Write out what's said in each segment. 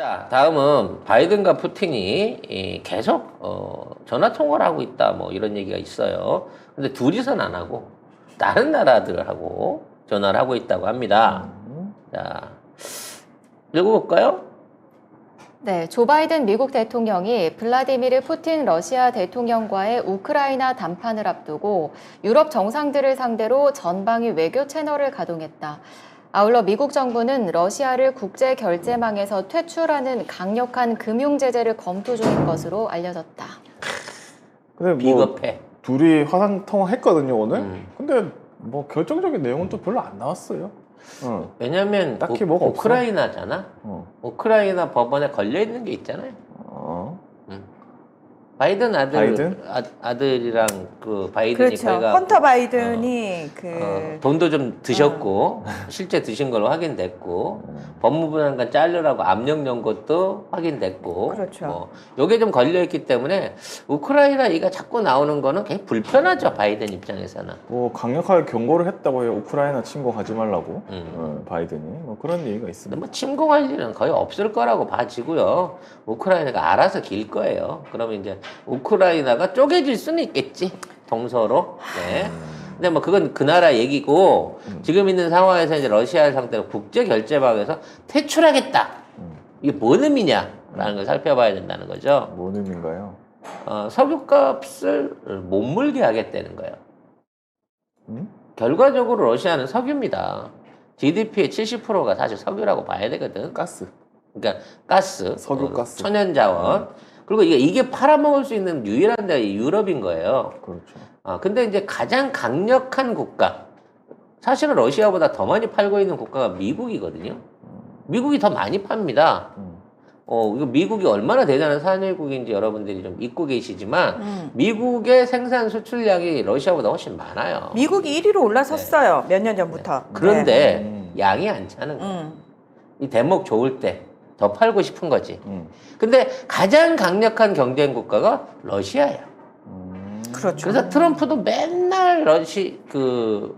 자, 다음은 바이든과 푸틴이 이, 계속 어, 전화 통화를 하고 있다. 뭐 이런 얘기가 있어요. 근데 둘이서는 안 하고 다른 나라들하고 전화를 하고 있다고 합니다. 자, 읽어볼까요? 네, 조 바이든 미국 대통령이 블라디미르 푸틴 러시아 대통령과의 우크라이나 담판을 앞두고 유럽 정상들을 상대로 전방위 외교 채널을 가동했다. 아울러 미국 정부는 러시아를 국제 결제망에서 퇴출하는 강력한 금융 제재를 검토 중인 것으로 알려졌다. 근데 뭐 비겁해. 둘이 화상 통화했거든요 오늘. 음. 근데 뭐 결정적인 내용은 또 별로 안 나왔어요. 어. 왜냐면 딱히 우, 뭐가 없어. 우크라이나잖아. 어. 우크라이나 법원에 걸려 있는 게 있잖아요. 어. 바이든 아들 바이든? 아, 들이랑그 바이든이 그렇죠. 거기가 헌터 바이든이 그 어, 돈도 좀 드셨고 실제 드신 걸로 확인됐고 법무부 장관 자르라고 압력 넣은 것도 확인됐고 그렇죠. 뭐 요게 좀 걸려 있기 때문에 우크라이나 얘기가 자꾸 나오는 거는 굉장히 불편하죠 바이든 입장에서는 뭐 강력하게 경고를 했다고 해요. 우크라이나 침공 하지 말라고 음. 어, 바이든이 뭐 그런 얘기가 있습니다. 뭐 침공할 일은 거의 없을 거라고 봐지고요 우크라이나가 알아서 길 거예요 그러면 이제 우크라이나가 쪼개질 수는 있겠지 동서로 네. 근데 뭐 그건 그 나라 얘기고 음. 지금 있는 상황에서 이제 러시아를 상대로 국제 결제망에서 퇴출하겠다. 음. 이게 뭔 의미냐라는 걸 살펴봐야 된다는 거죠. 뭔 의미인가요? 어, 석유값을 못 물게 하겠다는 거예요. 음? 결과적으로 러시아는 석유입니다. GDP의 70%가 사실 석유라고 봐야 되거든. 가스. 그러니까 가스, 석유 어, 가스. 천연자원. 그리고 이게, 이게 팔아먹을 수 있는 유일한 데가 이 유럽인 거예요. 그렇죠. 아, 근데 이제 가장 강력한 국가, 사실은 러시아보다 더 많이 팔고 있는 국가가 미국이거든요. 미국이 더 많이 팝니다. 음. 어, 이거 미국이 얼마나 대단한 산유국인지 여러분들이 좀 잊고 계시지만, 음. 미국의 생산 수출량이 러시아보다 훨씬 많아요. 미국이 1위로 올라섰어요. 몇 년 전부터. 그런데 음. 양이 안 차는 네. 거예요. 음. 이 대목 좋을 때 더 팔고 싶은 거지. 음. 근데 가장 강력한 경쟁 국가가 러시아예요. 음. 그렇죠. 그래서 트럼프도 맨날 러시 그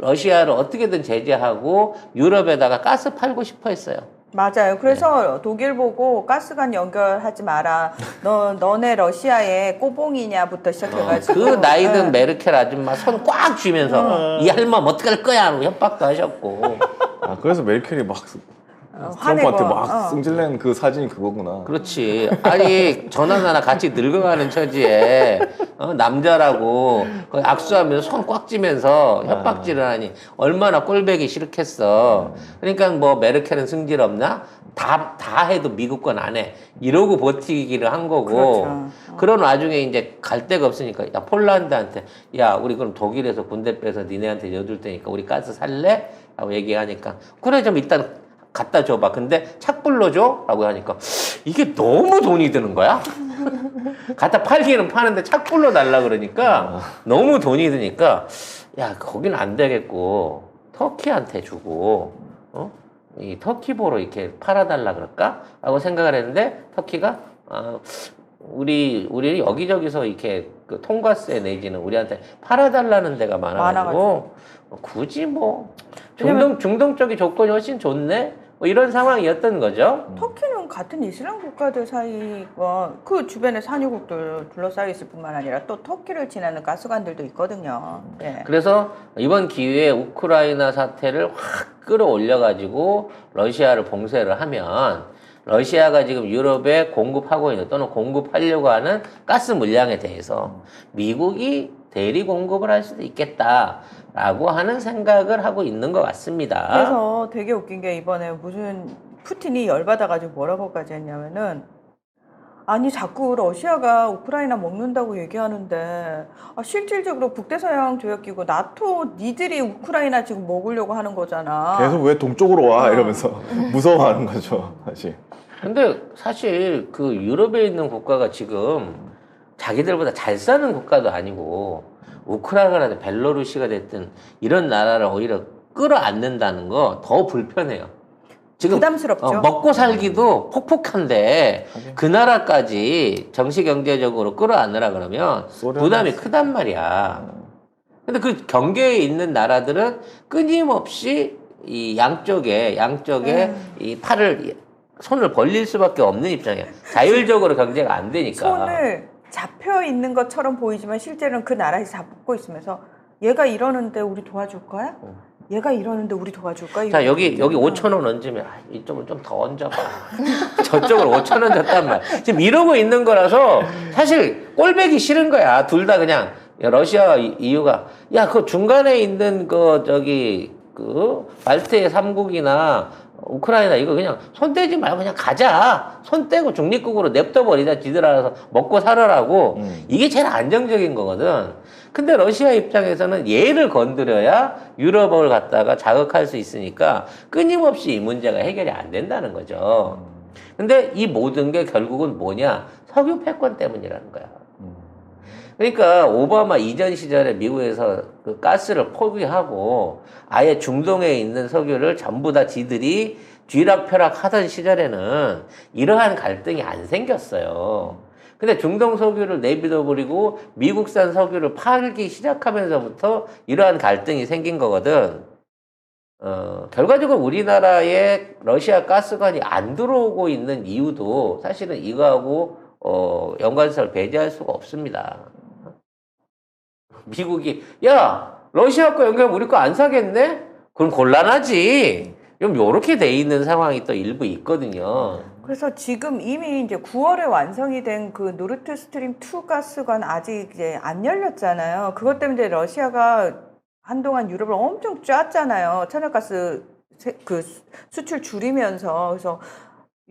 러시아를 어떻게든 제재하고 유럽에다가 가스 팔고 싶어 했어요. 맞아요. 그래서 독일 보고 가스관 연결하지 마라. 너 너네 러시아에 꼬봉이냐부터 시작해가지고. 그 나이든 네. 메르켈 아줌마 손 꽉 쥐면서 이 할멈 어떻게 할 거야 하고 협박도 하셨고 아 그래서 메르켈이 막 어, 트럼프한테 화내고, 막 어. 승질낸 그 사진이 그거구나. 그렇지 아니 전화 하나 같이 늙어가는 처지에 어, 남자라고 거의 악수하면서 손 꽉 쥐면서 협박질을 하니 얼마나 꼴배기 싫겠어 그러니까 뭐 메르켈은 승질 없나 다 다 해도 미국 건 안 해 이러고 버티기를 한 거고 그렇죠. 그런 와중에 이제 갈 데가 없으니까 야 폴란드한테 야 우리 그럼 독일에서 군대 빼서 니네한테 넣어줄 테니까 우리 가스 살래? 라고 얘기하니까 그래 좀 일단 갖다 줘봐 근데 착불로 줘? 라고 하니까 이게 너무 돈이 드는 거야 갖다 팔기는 파는데 착불로 달라 그러니까 너무 돈이 드니까 야 거기는 안 되겠고 터키한테 주고 어? 이 터키보로 이렇게 팔아달라 그럴까? 라고 생각을 했는데 터키가 아, 우리 우리 여기저기서 이렇게 그 통과세 내지는 우리한테 팔아달라는 데가 많아가지고 많아가지고. 어, 굳이 뭐 중동 중동 쪽이 조건이 훨씬 좋네 뭐 이런 상황이었던 거죠. 터키는 같은 이슬람 국가들 사이와 그 주변에 산유국들 둘러싸여 있을 뿐만 아니라 또 터키를 지나는 가스관들도 있거든요. 예. 그래서 이번 기회에 우크라이나 사태를 확 끌어올려가지고 러시아를 봉쇄를 하면 러시아가 지금 유럽에 공급하고 있는 또는 공급하려고 하는 가스 물량에 대해서 미국이 대리 공급을 할 수도 있겠다 라고 하는 생각을 하고 있는 것 같습니다. 그래서 되게 웃긴 게 이번에 무슨 푸틴이 열받아가지고 뭐라고까지 했냐면은 아니 자꾸 러시아가 우크라이나 먹는다고 얘기하는데 아, 실질적으로 북대서양 조약기구 나토 니들이 우크라이나 지금 먹으려고 하는 거잖아. 계속 왜 동쪽으로 와 어. 이러면서 무서워하는 거죠 사실. 근데 사실 그 유럽에 있는 국가가 지금 자기들보다 잘 사는 국가도 아니고 우크라이나나 벨로루시가 됐든 이런 나라를 오히려 끌어안는다는 거 더 불편해요. 지금 부담스럽죠. 어, 먹고 살기도 폭폭한데 하긴. 그 나라까지 정치 경제적으로 끌어안으라 그러면 부담이 크단 말이야. 근데 그 경계에 있는 나라들은 끊임없이 이 양쪽에 양쪽에 음. 이 팔을 손을 벌릴 수밖에 없는 입장이야. 자율적으로 경제가 안 되니까. 손을 잡혀 있는 것처럼 보이지만 실제로는 그 나라에서 잡고 있으면서 얘가 이러는데 우리 도와줄 거야? 얘가 이러는데 우리 도와줄 거야? 어. 자 여기 여기 5천 원 얹으면 아, 이쪽을 좀 더 얹어봐. 저쪽으로 5천 원 줬단 말. 지금 이러고 있는 거라서 사실 꼴배기 싫은 거야. 둘 다 그냥 야, 러시아 이- 이유가 야 그 중간에 있는 그 저기 그 발트의 삼국이나 우크라이나 이거 그냥 손 떼지 말고 그냥 가자. 손 떼고 중립국으로 냅둬 버리자. 지들 알아서 먹고 살아라고. 음. 이게 제일 안정적인 거거든. 근데 러시아 입장에서는 얘를 건드려야 유럽을 갖다가 자극할 수 있으니까 끊임없이 이 문제가 해결이 안 된다는 거죠. 근데 이 모든 게 결국은 뭐냐? 석유 패권 때문이라는 거야. 음. 그러니까 오바마 이전 시절에 미국에서 그 가스를 포기하고 아예 중동에 있는 석유를 전부 다 지들이 쥐락펴락 하던 시절에는 이러한 갈등이 안 생겼어요. 근데 중동 석유를 내비둬 버리고 미국산 석유를 팔기 시작하면서부터 이러한 갈등이 생긴 거거든. 어, 결과적으로 우리나라에 러시아 가스관이 안 들어오고 있는 이유도 사실은 이거하고 어, 연관성을 배제할 수가 없습니다. 미국이 야 러시아 거 연결하면 우리 거 안 사겠네? 그럼 곤란하지. 좀 요렇게 돼 있는 상황이 또 일부 있거든요. 그래서 지금 이미 이제 9월에 완성이 된 그 노르트 스트림 2 가스관 아직 이제 안 열렸잖아요. 그것 때문에 러시아가 한동안 유럽을 엄청 쐈잖아요. 천연가스 세- 그 수- 수출 줄이면서 그래서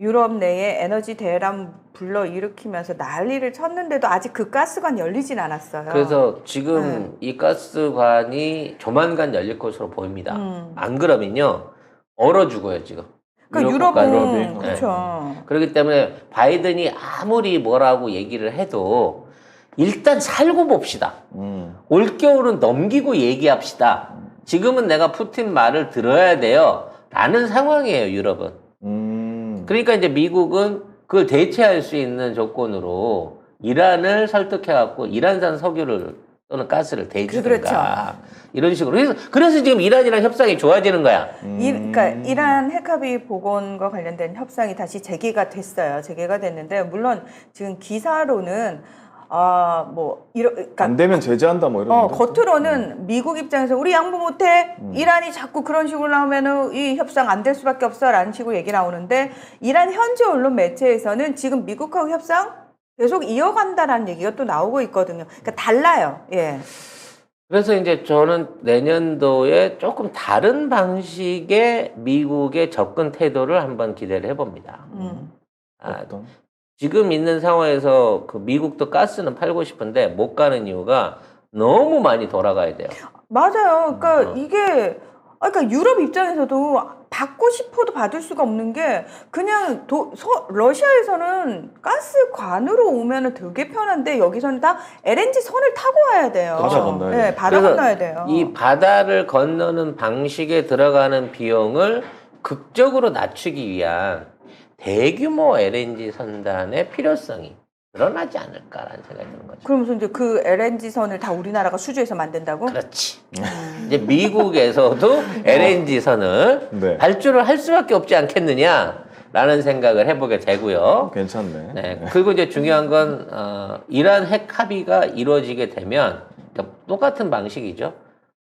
유럽 내에 에너지 대란 불러 일으키면서 난리를 쳤는데도 아직 그 가스관 열리진 않았어요. 그래서 지금 네. 이 가스관이 조만간 열릴 것으로 보입니다. 음. 안 그러면요 얼어 죽어요 지금. 그러니까 유럽. 유럽은 유럽이. 그렇죠. 그렇기 때문에 바이든이 아무리 뭐라고 얘기를 해도 일단 살고 봅시다. 음. 올겨울은 넘기고 얘기합시다. 지금은 내가 푸틴 말을 들어야 돼요. 라는 상황이에요, 유럽은. 음. 그러니까 이제 미국은 그걸 대체할 수 있는 조건으로 이란을 설득해갖고 이란산 석유를 또는 가스를 대주든가 그렇죠. 이런 식으로. 그래서, 그래서 지금 이란이랑 협상이 좋아지는 거야. 이, 음. 그러니까 이란 핵합의 복원과 관련된 협상이 다시 재개가 됐어요. 재개가 됐는데 물론 지금 기사로는 아뭐 이러 그러니까 안 되면 제재한다 뭐 이런. 어 겉으로는 미국 입장에서 우리 양보 못해 음. 이란이 자꾸 그런 식으로 나오면은 이 협상 안 될 수밖에 없어라는 식으로 얘기 나오는데 이란 현지 언론 매체에서는 지금 미국하고 협상 계속 이어간다라는 얘기가 또 나오고 있거든요. 그러니까 달라요. 예. 그래서 이제 저는 내년도에 조금 다른 방식의 미국의 접근 태도를 한번 기대를 해봅니다. 음. 아, 어떤? 지금 있는 상황에서 그 미국도 가스는 팔고 싶은데 못 가는 이유가 너무 많이 돌아가야 돼요. 맞아요. 그러니까 어. 이게 아, 그러니까 유럽 입장에서도 받고 싶어도 받을 수가 없는 게 그냥 도, 서, 러시아에서는 가스관으로 오면은 되게 편한데 여기서는 다 LNG 선을 타고 와야 돼요. 바다 건너야 네, 돼요. 바다 그래서 건너야 돼요. 이 바다를 건너는 방식에 들어가는 비용을 극적으로 낮추기 위한 대규모 LNG 선단의 필요성이 드러나지 않을까라는 생각이 드는 거죠. 그러면서 이제 그 LNG 선을 다 우리나라가 수주해서 만든다고? 그렇지. 이제 미국에서도 LNG 선을 네. 발주를 할 수밖에 없지 않겠느냐라는 생각을 해보게 되고요. 괜찮네. 네. 그리고 이제 중요한 건 어, 이란 핵 합의가 이루어지게 되면 그러니까 똑같은 방식이죠.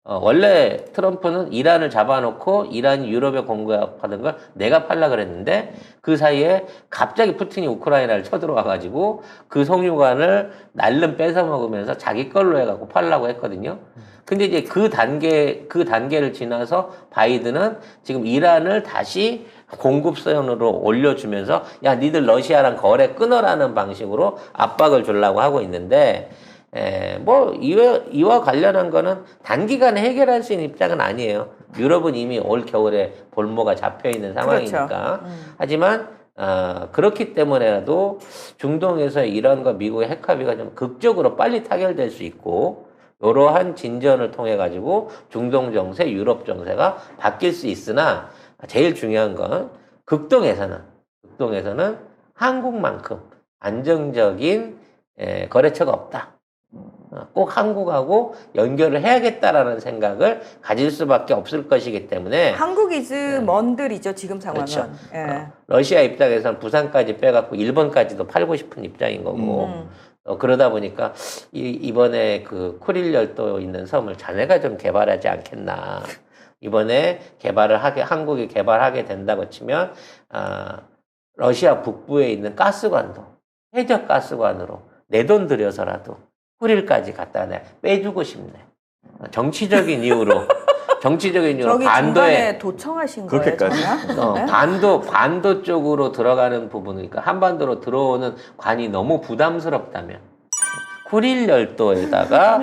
어, 원래 트럼프는 이란을 잡아놓고 이란이 유럽에 공급하던 걸 내가 팔라 그랬는데 그 사이에 갑자기 푸틴이 우크라이나를 쳐들어와가지고 그 석유관을 날름 뺏어 먹으면서 자기 걸로 해갖고 팔라고 했거든요. 근데 이제 그 단계 그 단계를 지나서 바이든은 지금 이란을 다시 공급선으로 올려주면서 야 니들 러시아랑 거래 끊어라는 방식으로 압박을 주려고 하고 있는데 에, 뭐 이와, 이와 관련한 거는 단기간에 해결할 수 있는 입장은 아니에요. 유럽은 이미 올 겨울에 볼모가 잡혀 있는 상황이니까. 그렇죠. 음. 하지만 어, 그렇기 때문에라도 중동에서 이란과 미국의 핵 합의가 좀 극적으로 빨리 타결될 수 있고 이러한 진전을 통해 가지고 중동 정세, 유럽 정세가 바뀔 수 있으나 제일 중요한 건 극동에서는 극동에서는 한국만큼 안정적인 에, 거래처가 없다. 어, 꼭 한국하고 연결을 해야겠다라는 생각을 가질 수밖에 없을 것이기 때문에 한국 이즈 먼들이죠 지금 상황은. 네. 그렇죠. 예. 어, 러시아 입장에서는 부산까지 빼갖고 일본까지도 팔고 싶은 입장인 거고 음. 어, 그러다 보니까 이, 이번에 그 쿠릴 열도 있는 섬을 자네가 좀 개발하지 않겠나. 이번에 개발을 하게 한국이 개발하게 된다고 치면 아, 러시아 북부에 있는 가스관도 해적 가스관으로 내 돈 들여서라도 쿠릴까지 갖다 내 빼주고 싶네. 어, 정치적인 이유로 정치적인 이유로 저기 반도에 중간에 도청하신 거예요, 그렇게까지? 어, 네? 반도 반도 쪽으로 들어가는 부분이니까 한반도로 들어오는 관이 너무 부담스럽다면 쿠릴 열도에다가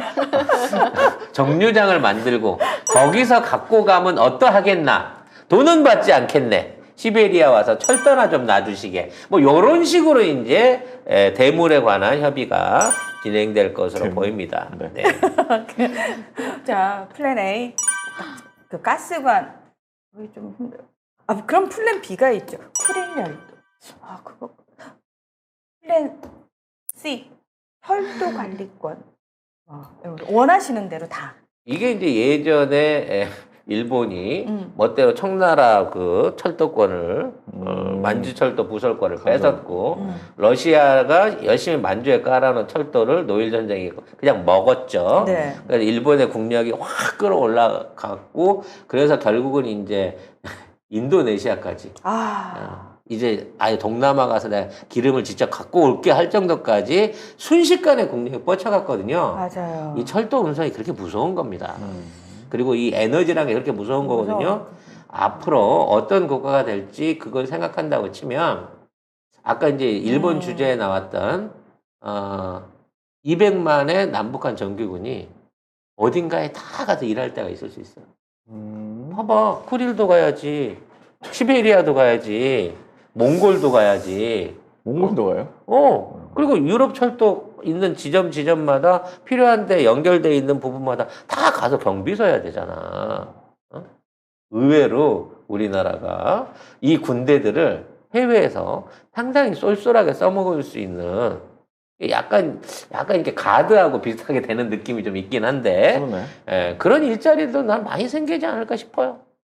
정류장을 만들고 거기서 갖고 가면 어떠하겠나? 돈은 받지 않겠네. 시베리아 와서 철도나 좀 놔주시게. 뭐 요런 식으로 이제 에, 대물에 관한 협의가 진행될 것으로 대물. 보입니다. 네. 네. 자, 플랜 A. 그 가스관. 그게 좀 힘들어. 아, 그럼 플랜 B가 있죠. 쿠릴 열도. 아, 그거. 플랜 C. 철도 관리권. 아, 원하시는 대로 다. 이게 이제 예전에 에, 일본이 음. 멋대로 청나라 그 철도권을 어, 음. 만주 철도 부설권을 가져. 뺏었고 음. 러시아가 열심히 만주에 깔아놓은 철도를 노일 전쟁이 그냥 먹었죠. 네. 그래서 일본의 국력이 확 끌어올라갔고 그래서 결국은 이제 인도네시아까지 아. 어, 이제 아예 동남아 가서 내가 기름을 직접 갖고 올게 할 정도까지 순식간에 국력이 뻗쳐갔거든요. 맞아요. 이 철도 운송이 그렇게 무서운 겁니다. 음. 그리고 이 에너지라는 게 그렇게 무서운 거거든요. 앞으로 어떤 국가가 될지 그걸 생각한다고 치면 아까 이제 일본 음. 주제에 나왔던 어 200만의 남북한 정규군이 어딘가에 다 가서 일할 때가 있을 수 있어요. 음. 봐봐, 쿠릴도 가야지, 시베리아도 가야지, 몽골도 가야지. 몽골도 가요? 어, 그리고 유럽 철도 있는 지점 지점마다 필요한데 연결돼 있는 부분마다 다 가서 경비 서야 되잖아. 어? 의외로 우리나라가 이 군대들을 해외에서 상당히 쏠쏠하게 써먹을 수 있는 약간 약간 이렇게 가드하고 비슷하게 되는 느낌이 좀 있긴 한데 그러네. 예, 그런 일자리도 난 많이 생기지 않을까 싶어요.